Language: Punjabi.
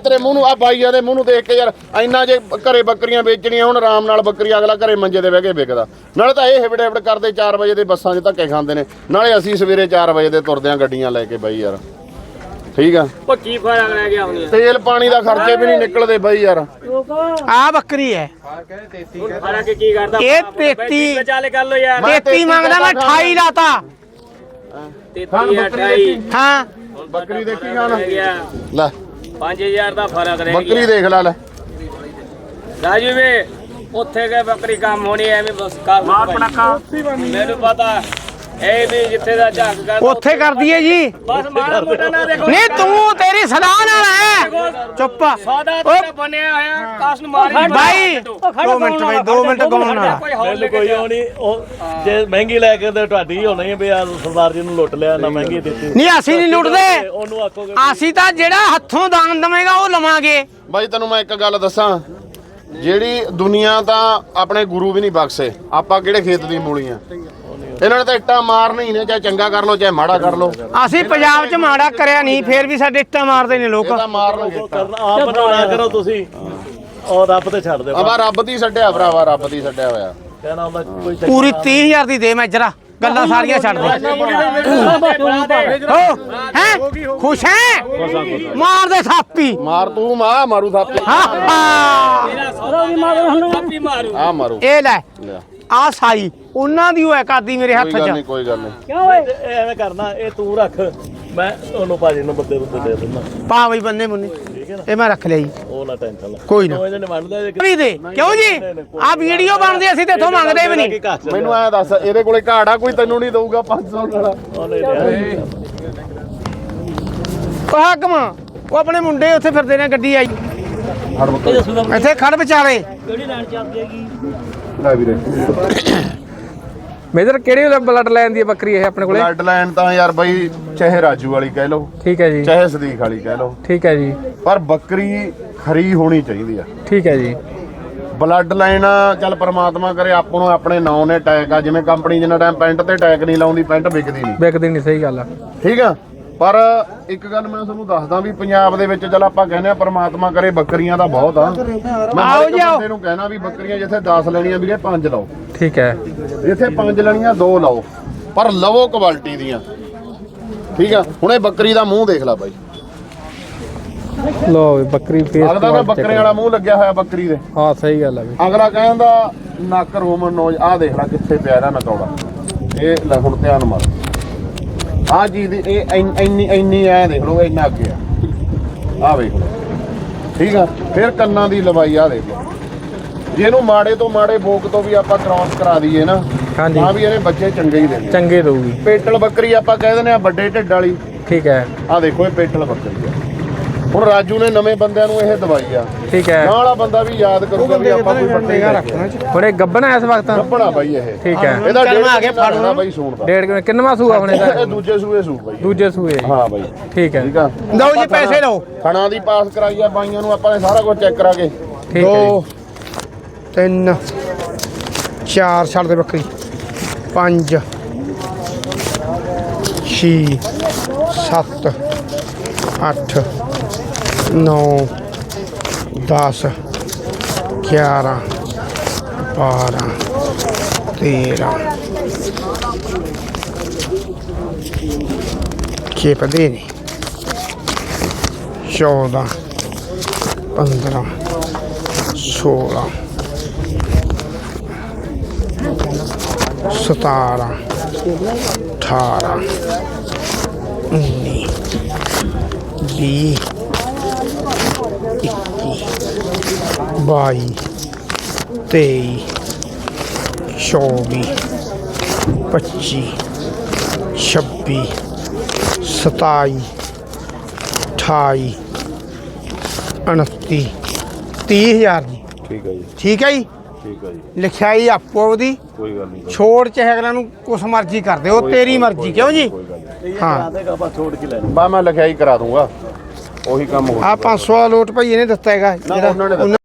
ਤੇਰੇ ਮੂੰਹ ਨੂੰ ਆ ਬਾਈਆਂ ਦੇ ਮੂੰਹ ਨੂੰ ਦੇਖ ਕੇ ਯਾਰ ਇੰਨਾ ਜੇ ਘਰੇ ਬੱਕਰੀਆਂ ਵੇਚਣੀਆਂ ਹੁਣ ਆਰਾਮ ਨਾਲ ਬੱਕਰੀ ਅਗਲਾ ਘਰੇ ਮੰਜੇ ਤੇ ਬਹਿ ਕੇ ਵਿਕਦਾ ਨਾਲੇ ਤਾਂ ਇਹ ਹਿਬੜ ਹਿਬੜ ਕਰਦੇ 4 ਵਜੇ ਦੇ ਬੱਸਾਂ 'ਚ ਧੱਕੇ ਖਾਂਦੇ ਨੇ। ਨਾਲੇ ਅਸੀਂ ਸਵੇਰੇ 4 ਵਜੇ ਦੇ ਤੁਰਦੇ ਆਂ ਗੱਡੀਆਂ ਲੈ ਕੇ ਬਾਈ ਯਾਰ। ਠੀਕ ਆ? ਉਹ ਕੀ ਫ਼ਰਕ ਰਹਿ ਗਿਆ ਹੁਣ ਤੇਲ ਪਾਣੀ ਦਾ ਖਰਚੇ ਵੀ ਨਹੀਂ ਨਿਕਲਦੇ ਬਾਈ ਯਾਰ। ਆ ਬੱਕਰੀ ਹੈ ਹੁਣ ਫ਼ਰਕ ਕੀ ਕਰਦਾ? ਇਹ 33 ਚਾਲੇ ਕਰ ਲੋ ਯਾਰ। ਮੈਂ 33 ਮੰਗਦਾ ਮੈਂ 28 ਲਾਤਾ। 33 28 ਹਾਂ। ਬੱਕਰੀ ਦੇਖੀ ਗਿਆ ਲੈ। 5000 ਦਾ ਫ਼ਰਕ ਰਹਿ ਬੱਕਰੀ ਗਿਆ ਦੇਖ ਲੈ ਲੈ। ਰਾਜੂ ਵੇ ਉੱਥੇ ਗਏ ਬੱਕਰੀ ਕੰਮ ਹੋਣੀ ਐਵੇਂ ਬਸ ਕਰ ਮਾਰ ਪਟਾਕਾ। ਮੈਨੂੰ ਪਤਾ। ਇਹ ਵੀ ਜਿੱਥੇ ਦਾ ਝੱਕ ਕਰਦਾ ਉੱਥੇ ਕਰ ਦਈਏ ਜੀ। ਬਸ ਮਾੜਾ ਮੋਟਾ ਨਾ ਦੇਖੋ। ਨਹੀਂ ਤੂੰ ਤੇਰੀ ਸਲਾਹ ਨਾਲ ਹੈ। ਚੁੱਪ ਸੌਦਾ ਤੇਰਾ ਬਣਿਆ ਹੋਇਆ ਕਾਸ ਨੂੰ ਮਾਰੀ ਬਾਈ 2 ਮਿੰਟ ਬਾਈ 2 ਮਿੰਟ ਗਾਉਣ ਨਾਲ ਕੋਈ ਹੌਲ ਲੈ ਮੈਨੂੰ ਕੋਈ ਉਹ ਨਹੀਂ ਉਹ ਜੇ ਮਹਿੰਗੀ ਲੈ ਕੇ ਤੇ ਤੁਹਾਡੀ ਹੋਣੀ ਹੈ ਵੀ ਆ ਸਰਦਾਰ ਜੀ ਨੂੰ ਲੁੱਟ ਲਿਆ ਨਾ ਮਹਿੰਗੀ ਦਿੱਤੀ। ਨਹੀਂ ਅਸੀਂ ਨਹੀਂ ਲੁੱਟਦੇ। ਉਹਨੂੰ ਆਖੋਗੇ ਅਸੀਂ ਤਾਂ ਜਿਹੜਾ ਹੱਥੋਂ ਦਾਨ ਦਵੇਂਗਾ ਉਹ ਲਵਾਂਗੇ। ਬਾਈ ਤੈਨੂੰ ਮੈਂ ਇੱਕ ਗੱਲ ਦੱਸਾਂ। ਜਿਹੜੀ ਦੁਨੀਆ ਤਾਂ ਆਪਣੇ ਗੁਰੂ ਵੀ ਨਹੀਂ ਬਖਸ਼ੇ। ਆਪਾਂ ਕਿਹੜੇ ਖੇਤ ਦੀ ਮੂਲੀਆਂ ਇਹਨਾਂ ਨੇ ਤਾਂ ਇੱਟਾਂ ਮਾਰਨੀ ਹੀ ਨੇ ਚਾਹੇ ਚੰਗਾ ਕਰ ਲੋ ਚਾਹੇ ਮਾੜਾ ਕਰ ਲੋ ਅਸੀਂ ਪੰਜਾਬ 'ਚ ਮਾੜਾ ਕਰਿਆ ਨਹੀਂ ਫੇਰ ਵੀ ਸਾਡੇ ਇੱਟਾਂ ਮਾਰਦੇ ਨੇ ਲੋਕ। ਤਾਂ ਮਾਰਨਗੇ ਕਰਨਾ ਆਪ ਬਣਾਉਣਾ ਕਰੋ ਤੁਸੀਂ। ਉਹ ਰੱਬ ਤੇ ਛੱਡ ਦਿਓ। ਆਵਾ ਰੱਬ ਦੀ ਛੱਡਿਆ ਭਰਾਵਾ ਰੱਬ ਦੀ ਛੱਡਿਆ ਹੋਇਆ। ਕਹਿਣਾ ਹੁੰਦਾ ਕੋਈ ਪੂਰੀ 30000 ਦੀ ਦੇ ਮੈਂ ਜਰਾ ਗੱਲਾਂ ਸਾਰੀਆਂ ਛੱਡ ਦੇ। ਹੋ ਹੈ ਖੁਸ਼ ਹੈ? ਮਾਰ ਦੇ ਥਾਪੀ। ਮਾਰ ਤੂੰ ਮਾ ਮਾਰੂ ਥਾਪੀ। ਹਾਂ ਹਾਂ। ਥਾਪੀ ਮਾਰੂ ਆ ਮਾਰੂ। ਇਹ ਲੈ। ਲਿਆ। ਆ ਸਾਈ ਉਹਨਾਂ ਦੀ ਹੋਇਆ ਕਰਦੀ ਮੇਰੇ ਹੱਥ ਕੋਈ ਗੱਲ 'ਚ। ਨਹੀਂ ਕੋਈ ਗੱਲ ਨਹੀਂ। ਇਹ ਐਵੇਂ ਕਰਨਾ ਇਹ ਤੂੰ ਰੱਖ। ਮੈਂ ਉਹਨੂੰ ਭਾਜੀ ਨੂੰ ਬੰਦੇ ਬੰਦੇ ਦੇ ਦਿੰਦਾ। ਪਾ ਬਈ ਬੰਨੇ ਮੁੰਨੇ। ਇਹ ਮੈਂ ਰੱਖ ਲਿਆ ਜੀ। ਉਹ ਨਾ ਟੈਨਸ਼ਨ ਲੈ। ਕੋਈ ਨਾ। ਉਹ ਇਹਨੇ ਮੰਨਦਾ ਜੇ ਵੀ ਦੇ? ਕਿਉਂ ਜੀ? ਆ ਵੀਡੀਓ ਬਣਦੀ ਅਸੀਂ ਤੇ ਇਥੋਂ ਮੰਗਦੇ ਵੀ ਨਹੀਂ। ਮੈਨੂੰ ਐ ਦੱਸ ਇਹਦੇ ਕੋਲੇ ਘਾੜ ਆ ਕੋਈ ਤੈਨੂੰ ਨਹੀਂ ਦਊਗਾ 500 ਵਾਲਾ। ਉਹ ਹਾਕਮ ਉਹ ਆਪਣੇ ਮੁੰਡੇ ਉੱਥੇ ਫਿਰਦੇ ਨੇ ਗੱਡੀ ਆਈ। ਇੱਥੇ ਖੜ ਵਿਚਾਲੇ ਲੈ ਵੀਰੇ। ਮੇਜਰ ਕਿਹੜੀ ਬਲੱਡ ਲਾਈਨ ਦੀ ਹੈ ਬੱਕਰੀ ਇਹ ਆਪਣੇ ਕੋਲੇ? ਬਲੱਡ ਲਾਈਨ ਤਾਂ ਯਾਰ ਬਾਈ ਚਾਹੇ ਰਾਜੂ ਵਾਲੀ ਕਹਿ ਲਓ ਠੀਕ ਹੈ ਜੀ। ਚਾਹੇ ਸਦੀਕ ਵਾਲੀ ਕਹਿ ਲਓ। ਠੀਕ ਹੈ ਜੀ। ਪਰ ਬੱਕਰੀ ਖਰੀ ਹੋਣੀ ਚਾਹੀਦੀ ਆ। ਠੀਕ ਹੈ ਜੀ। ਬਲੱਡ ਲਾਈਨ ਚੱਲ ਪ੍ਰਮਾਤਮਾ ਕਰੇ ਆਪਾਂ ਨੂੰ ਆਪਣੇ ਨਾਂ ਨੇ ਟੈਗ ਆ। ਜਿਵੇਂ ਕੰਪਨੀ ਜਿੰਨਾ ਟਾਈਮ ਪੈਂਟ ਤੇ ਟੈਗ ਨਹੀਂ ਲਾਉਂਦੀ ਪੈਂਟ ਵਿਕਦੀ ਨਹੀਂ। ਵਿਕਦੀ ਨਹੀਂ ਸਹੀ ਗੱਲ ਆ। ਠੀਕ ਆ? ਪਰ ਇੱਕ ਗੱਲ ਮੈਂ ਤੁਹਾਨੂੰ ਦੱਸਦਾ ਵੀ ਪੰਜਾਬ ਦੇ ਵਿੱਚ ਚੱਲ ਆਪਾਂ ਕਹਿੰਦੇ ਆ ਪ੍ਰਮਾਤਮਾ ਕਰੇ ਬੱਕਰੀਆਂ ਦਾ ਬਹੁਤ ਆ। ਮੈਂ ਆਓ ਹਰ ਇੱਕ ਜੀ, ਆਓ। ਬੰਦੇ ਨੂੰ ਕਹਿਣਾ ਵੀ ਬੱਕਰੀਆਂ ਜਿੱਥੇ 10 ਲੈਣੀਆਂ ਵੀਰੇ 5 ਲਓ। ਠੀਕ ਹੈ। ਜਿੱਥੇ 5 ਲੈਣੀਆਂ 2 ਲਓ। ਪਰ ਲਵੋ ਕੁਆਲਿਟੀ ਦੀਆਂ। ਠੀਕ ਆ? ਹੁਣ ਇਹ ਬੱਕਰੀ ਦਾ ਮੂੰਹ ਦੇਖ ਲੈ ਬਾਈ। ਲੋ ਬੱਕਰੀ ਫੇਸ ਲੱਗਦਾ ਨਾ ਬੱਕਰੇ ਵਾਲਾ ਮੂੰਹ ਲੱਗਿਆ ਹੋਇਆ ਬੱਕਰੀ ਦੇ। ਹਾਂ ਸਹੀ ਗੱਲ ਆ ਵੀ। ਅਗਲਾ ਕਹਿੰਦਾ ਨੱਕ ਰੋਮਨ ਨੋਜ ਆਹ ਦੇਖ ਲੈ ਕਿੱਥੇ ਪਿਆ ਇਹਦਾ ਨਕੌੜਾ। ਇਹ ਲੈ ਹੁਣ ਧਿਆਨ ਮਾਰ। ਚੀਜ਼ ਦੀ ਇਹ ਇੰਨ- ਇੰਨੀ ਇੰਨੀ ਐ ਦੇਖ ਲਓ ਇੰਨਾ ਅੱਗੇ ਆ। ਆਹ ਵੇਖ ਲਓ। ਠੀਕ ਆ? ਫਿਰ ਕੰਨਾਂ ਦੀ ਲਵਾਈ ਆ ਦੇਖ ਲਓ। ਜੇ ਇਹਨੂੰ ਮਾੜੇ ਤੋਂ ਮਾੜੇ ਬੋਕ ਤੋਂ ਵੀ ਆਪਾਂ ਕ੍ਰਾਸ ਕਰਾ ਦਈਏ ਨਾ ਹਾਂਜੀ। ਤਾਂ ਵੀ ਇਹਨੇ ਬੱਚੇ ਚੰਗੇ ਹੀ ਦੇਣੇ ਚੰਗੇ ਦਊਗੀ। ਪੇਟਲ ਬੱਕਰੀ ਆਪਾਂ ਕਹਿ ਦਿੰਦੇ ਆ ਵੱਡੇ ਢਿੱਡ ਵਾਲੀ। ਠੀਕ ਹੈ। ਆ ਦੇਖੋ ਇਹ ਪੇਟਲ ਬੱਕਰੀ ਆ। ਹੁਣ ਰਾਜੂ ਨੇ ਨਵੇਂ ਬੰਦਿਆਂ ਨੂੰ ਇਹ ਦਵਾਈ ਆ। ਠੀਕ ਹੈ। ਨਾਲ ਵਾਲਾ ਬੰਦਾ ਵੀ ਯਾਦ ਕਰੂਗਾ ਵੀ ਆਪਾਂ ਕੋਈ ਪੱਟੇ ਹੀ ਰੱਖਣਾ ਹੁਣ ਇਹ ਗੱਬਣਾ ਇਸ ਵਕਤ। ਗੱਬਣਾ ਬਾਈ ਇਹ। ਠੀਕ ਹੈ। ਇਹਦਾ ਡੇਢ ਆ ਗਿਆ ਫੜਨਾ ਬਾਈ ਸੂਣ ਦਾ। ਡੇਢ ਕਿੰਨਵਾ ਸੂਆ ਹੁਣ ਇਹਦਾ? ਦੂਜੇ ਸੂਏ ਸੂ ਬਾਈ। ਦੂਜੇ ਸੂਏ। ਹਾਂ ਬਾਈ। ਠੀਕ ਹੈ। ਠੀਕ ਆ। ਲਓ ਜੀ ਪੈਸੇ ਲਓ। ਖਣਾ ਦੀ ਪਾਸ ਕਰਾਈ ਆ ਬਾਈਆਂ ਨੂੰ ਆਪਾਂ ਨੇ ਸਾਰਾ ਕੁਝ ਚੈੱਕ ਕਰਾ ਕੇ। ਠੀਕ ਹੈ 2 3 4 ਛੱਡ ਦੇ ਬੱਕਰੀ। 5 6 7 8 no. Dasa Chiara. Para. Tira. Chiepadini Scioda Andrà Sola. Satara. Tara. Unni B 21 22 23 24 25 26 27 28 29 30000 ਜੀ। ਠੀਕ ਹੈ ਜੀ। ਠੀਕ ਹੈ ਜੀ? ਠੀਕ ਹੈ ਜੀ। ਲਿਖਾਈ ਆਪੋ ਉਹਦੀ ਕੋਈ ਗੱਲ ਨਹੀਂ। ਛੋੜ ਚਾਹੇ ਅਗਲਾ ਨੂੰ ਕੁਛ ਮਰਜ਼ੀ ਕਰ ਦਿਓ ਤੇਰੀ ਮਰਜ਼ੀ ਕਿਉਂ ਜੀ? ਹਾਂ। ਬਾ ਮੈਂ ਲਿਖਾਈ ਕਰਾ ਦੂੰਗਾ। ਉਹੀ ਕੰਮ ਹੋ ਆ 500 ਵਾਲਾ ਲੋਟ ਭਾਈ ਇਹਨੇ ਦਿੱਤਾ ਹੈਗਾ ਉਹਨਾਂ ਦਿੱਤਾ।